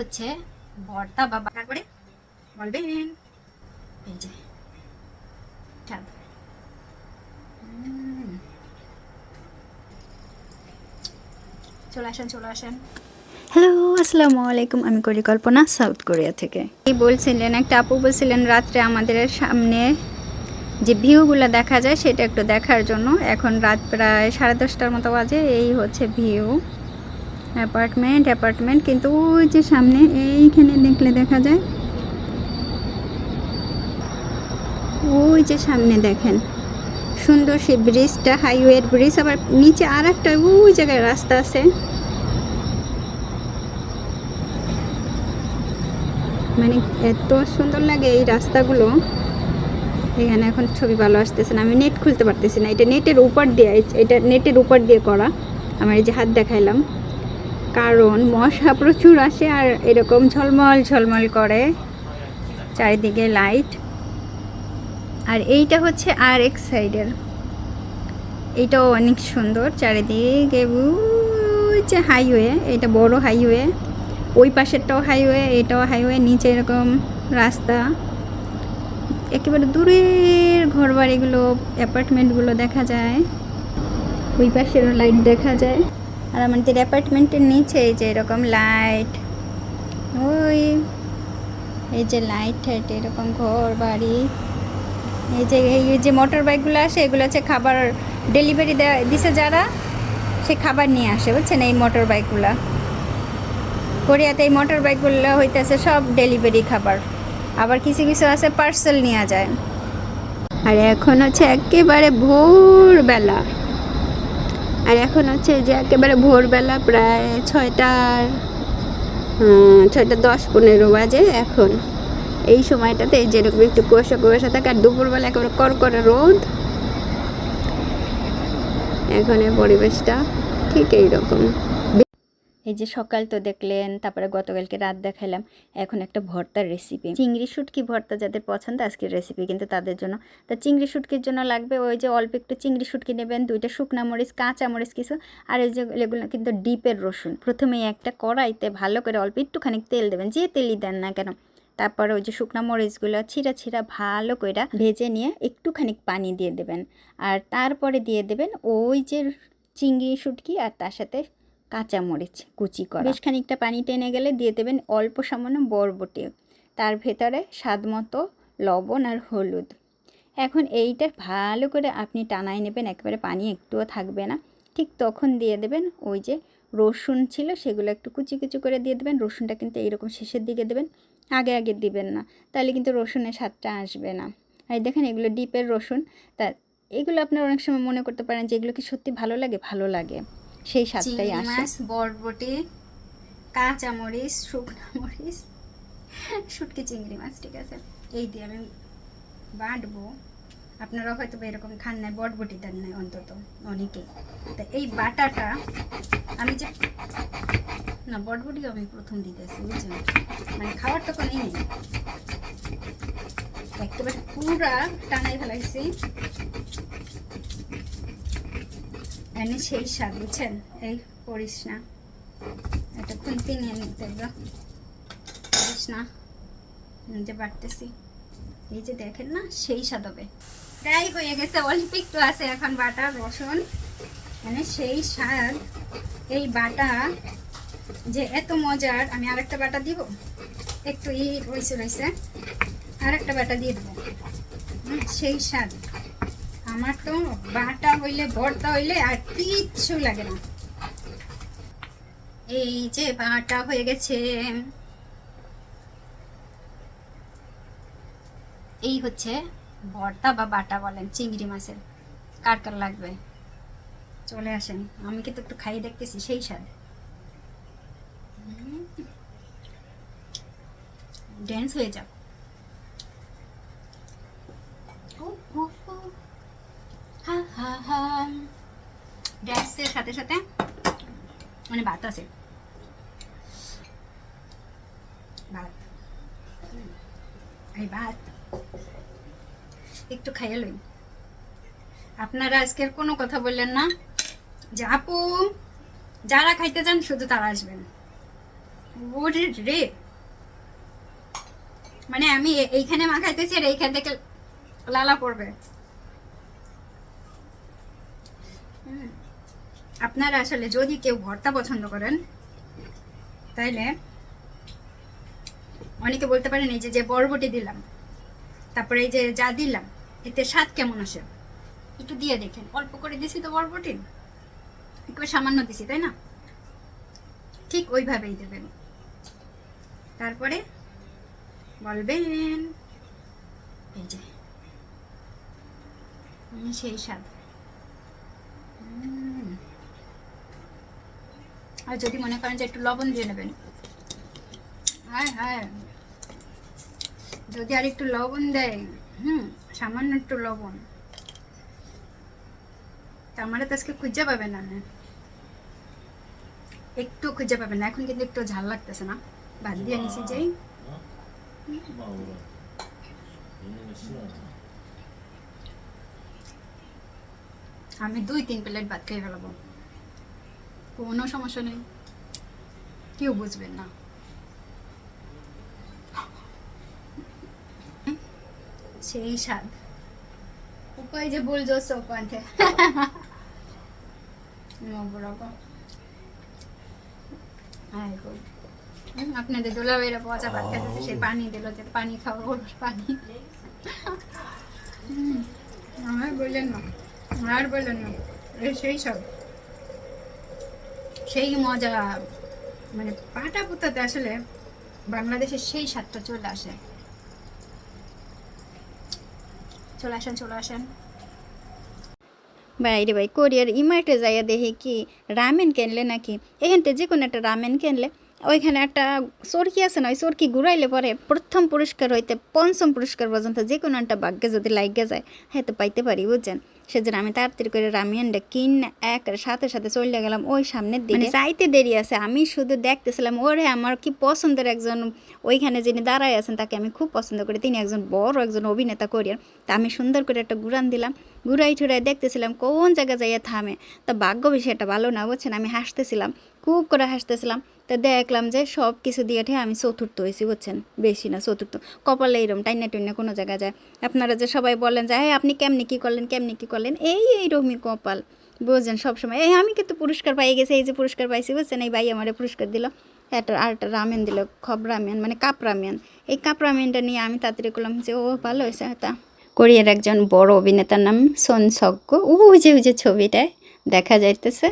হচ্ছে ভর্তা বা তারপরে বলবেন এই যে হ্যালো, আসসালামু আলাইকুম, আমি পরিকল্পনা, সাউথ কোরিয়া থেকে। বলছিলেন, একটা আপু বলছিলেন, রাত্রে আমাদের সামনে যে ভিউগুলো দেখা যায়, সেটা একটু দেখার জন্য। এখন রাত প্রায় সাড়ে দশটার মতো বাজে, এই হচ্ছে ভিউ। অ্যাপার্টমেন্ট অ্যাপার্টমেন্ট, কিন্তু ওই যে সামনে এইখানে দেখলে দেখা যায়। ওই যে সামনে দেখেন, সুন্দর সেই ব্রিজটা হাইওয়ের ব্রিজ আবার নিচে আর একটা ওই জায়গায় রাস্তা আছে। মানে এত সুন্দর লাগে এই রাস্তাগুলো। এখানে এখন ছবি ভালো আসতেছে না, আমি নেট খুলতে পারতেছি না। এটা নেটের উপর দিয়ে, এটা নেটের উপর দিয়ে করা। আমার এই যে হাত দেখাইলাম। কারণ মশা প্রচুর আসে আর এরকম ঝলমল ঝলমল করে চারিদিকে লাইট। আর এইটা হচ্ছে আর এক সাইডের। এইটাও অনেক সুন্দর চারিদিকে যে হাইওয়ে, এটা বড় হাইওয়ে। ওই পাশেরটাও হাইওয়ে, এটাও হাইওয়ে, নিচে এরকম রাস্তা। একেবারে দূরের ঘর বাড়িগুলো অ্যাপার্টমেন্টগুলো দেখা যায়। ওই পাশেরও লাইট দেখা যায়। আর আমাদের অ্যাপার্টমেন্টের নিচে, এই যে এরকম লাইট ওই, এই যে লাইট টাইট এরকম ঘর বাড়ি, এই যে এই যে মোটর বাইকগুলো আসে, এগুলো হচ্ছে খাবার ডেলিভারি দিছে যারা, সে খাবার নিয়ে আসে, বুঝছেন? এই মোটর বাইকগুলা কোরিয়াতে এই মোটর বাইকগুলো হইতেছে সব ডেলিভারি খাবার। আবার কিছু কিছু আছে পার্সেল নেওয়া যায়। আর এখন হচ্ছে একেবারে ভোরবেলা। আর এখন হচ্ছে যে একেবারে ভোরবেলা প্রায় ছয়টা ছয়টা দশ পনেরো বাজে এখন। এই সময়টাতে যেরকম একটু কুয়াশা কুয়াশা থাকে আর দুপুরবেলা একেবারে করকরে রোদ এখন পরিবেশটা ঠিক এইরকম। এই যে সকাল তো দেখলেন, তারপরে গতকালকে রাত দেখালাম এখন একটা ভর্তার রেসিপি চিংড়ি শুটকি ভর্তা যাদের পছন্দ, আজকের রেসিপি কিন্তু তাদের জন্য। তা চিংড়ি শুটকির জন্য লাগবে ওই যে অল্প একটু চিংড়ি শুটকি নেবেন, দুইটা শুকনা মরিচ, কাঁচা মরিচ কিছু, আর এই যে এগুলো কিন্তু ডিপের রসুন। প্রথমেই একটা কড়াইতে ভালো করে অল্প একটুখানি তেল দেবেন, যে তেলই দেন না কেন। তারপরে ওই যে শুকনা মরিচগুলো ছিঁড়া ছিঁড়া ভালো করে ভেজে নিয়ে একটুখানি পানি দিয়ে দেবেন। আর তারপরে দিয়ে দেবেন ওই যে চিংড়ি শুটকি আর তার সাথে কাঁচা মরিচ কুচি করা। বেশ খানিকটা পানি টেনে গেলে দিয়ে দেবেন অল্প সামান্য বরবটি। তার ভেতরে স্বাদ মতো লবণ আর হলুদ। এখন এইটা ভালো করে আপনি টানাই নেবেন, একেবারে পানি একটুও থাকবে না। ঠিক তখন দিয়ে দেবেন ওই যে রসুন ছিল, সেগুলো একটু কুচি কুচি করে দিয়ে দেবেন। রসুনটা কিন্তু এইরকম শেষের দিকে দেবেন, আগে আগে দিবেন না। তাহলে কিন্তু রসুনের স্বাদটা আসবে না। আর দেখেন এগুলো ডিপের রসুন। তা এগুলো আপনারা অনেক সময় মনে করতে পারেন যে এগুলো কি সত্যি ভালো লাগে? ভালো লাগে। সেই স্বাদটাই আসে। মাছ বরবটি কাঁচা মরিচ শুকনো মরিচ শুটকি চিংড়ি মাছ ঠিক আছে? এই দিয়ে আমি বাটবো। আপনারা হয়তো এরকম খান নাই বটবটি দেন নাই অন্তত অনেকেই। তা এই বাটাটা আমি যে না বটবটি আমি প্রথম দিতেছি বুঝছেন? মানে খাওয়ার তো কোনো নেই। একেবারে পুরা টানাই ফেলাইছি। এনে সেই স্বাদ বুঝছেন? এই করিস না এটা খুন্তি নিয়ে নিতে করিস না নিজে পারতেছি। এই যে দেখেন না, সেই স্বাদ হবে। প্রায় হয়ে গেছে, অল্প একটু আছে এখন বাটা, রসুন। মানে সেই স্বাদ, এই বাটা যে এত মজার, আমি আরেকটা বাটা দিব? একটু ই রয়েছে রয়েছে। আরেকটা বাটা দিয়ে দেবো। সেই স্বাদ। আমার তো বাটা হইলে ভর্তা হইলে আর কিচ্ছু লাগে না। এই যে বাটা হয়ে গেছে। এই হচ্ছে ভর্তা বা বাটা বলেন চিংড়ি মাছের। কার কার লাগবে? চলে আসেন আমি কিন্তু একটু খাইয়ে দেখতেছি সেই স্বাদ। ড্যান্স হয়ে যাও উহ, ড্যান্সের সাথে সাথে মানে ভাত এই একটু খাইয়ে লই আপনারা আজকের কোনো কথা বললেন না যে আপু যারা খাইতে চান শুধু তারা আসবেন রে মানে আমি এইখানে মাখাইতেছি আর এইখান থেকে লালা পড়বে আপনারা আসলে যদি কেউ ভর্তা পছন্দ করেন, তাইলে অনেকে বলতে পারেন, এই যে যে বরবটি দিলাম, তারপরে এই যে যা দিলাম, এতে স্বাদ কেমন আসে? একটু দিয়ে দেখেন। অল্প করে দিছি তো বরবটি একটু সামান্য দিছি, তাই না? ঠিক ওইভাবেই দেবেন। তারপরে বলবেন, এই যে সেই স্বাদ। আর যদি মনে করেন যে একটু লবণ দিয়ে নেবেন। হ্যাঁ হ্যাঁ। যদি আর একটু লবণ দেয়, হুম, সামান্য একটু লবণ। তা আমার তো আজকে খুঁজে পাবেন না একটু খুঁজে পাবেন না, এখন কিন্তু একটু ঝাল লাগতেছে না। বাদ দিয়ে নিছি যেই আমি দুই, তিন প্লেট ভাত খেয়ে ফেলাবো। কোনো সমস্যা নেই। কেউ বুঝবেন না। সেই স্বাদ। উপায় যে বলছো সোপান্তে আপনাদের দোলা দোলাবাইরা পচা ভাত খেতেছে সে পানি দিল যে পানি খাওয়া পানি। আমার বললেন না। আর সেই সব। সেই মজা মানে পাটা পুতাতে আসলে বাংলাদেশের সেই স্বাদটা চলে আসে। চলে আসেন চলে আসেন। বাইরে ভাই, কোরিয়ার ইমার্টে যাইয়া দেখি কি রামেন কিনলে নাকি? এখানতে যে কোনো একটা রামেন কিনলে। ওইখানে একটা চরকি আছে না, ওই চরকি ঘুরাইলে পরে প্রথম পুরস্কার হইতে পঞ্চম পুরস্কার পর্যন্ত যে কোনো একটা ভাগ্যে যদি লাগিয়ে যায় হ্যাঁ তো পাইতে পারি, বুঝছেন? সেজন্য আমি তাড়াতাড়ি করে রামিয়ানটা কিন এক সাথে সাথে চলে গেলাম ওই সামনের দিকে। চাইতে দেরি আছে, আমি শুধু দেখতেছিলাম, ওরে আমার কি পছন্দের একজন ওইখানে যিনি দাঁড়ায় আছেন তাকে আমি খুব পছন্দ করি। তিনি একজন বড় একজন অভিনেতা, কোরিয়ার। তা আমি সুন্দর করে একটা গুরান দিলাম। ঘুরাই ঠুরাই দেখতেছিলাম কোন জায়গায় যাইয়া থামে। তা ভাগ্য বিষয়টা ভালো না, বুঝছেন? আমি হাসতেছিলাম, খুব করে হাসতেছিলাম। তা দেখলাম যে সব কিছু দিয়ে ঠে আমি চতুর্থ হয়েছি, বুঝছেন? বেশি না, চতুর্থ। কপালে এইরকম টাইনা টুইনা কোনো জায়গায় যায়। আপনারা যে সবাই বলেন যে হ্যাঁ আপনি কেমনি কী করলেন, কেমনি কী করলেন? এই এইরকমই কপাল, বুঝছেন? সবসময়, এই আমি কিন্তু পুরস্কার পাই গেছি, এই যে পুরস্কার পাইছি, বুঝছেন? এই ভাই আমারে পুরস্কার দিল। একটা আর একটা রামেন দিল, খব রামেন মানে কাপ রামেন। এই কাপ রামেনটা নিয়ে আমি তাড়াতাড়ি করলাম যে, ও ভালো হয়েছে, তা কোরিয়ার একজন বড় অভিনেতার নাম সোন সগ্য ও যে ওই যে ছবিটায় দেখা যাইতেছে।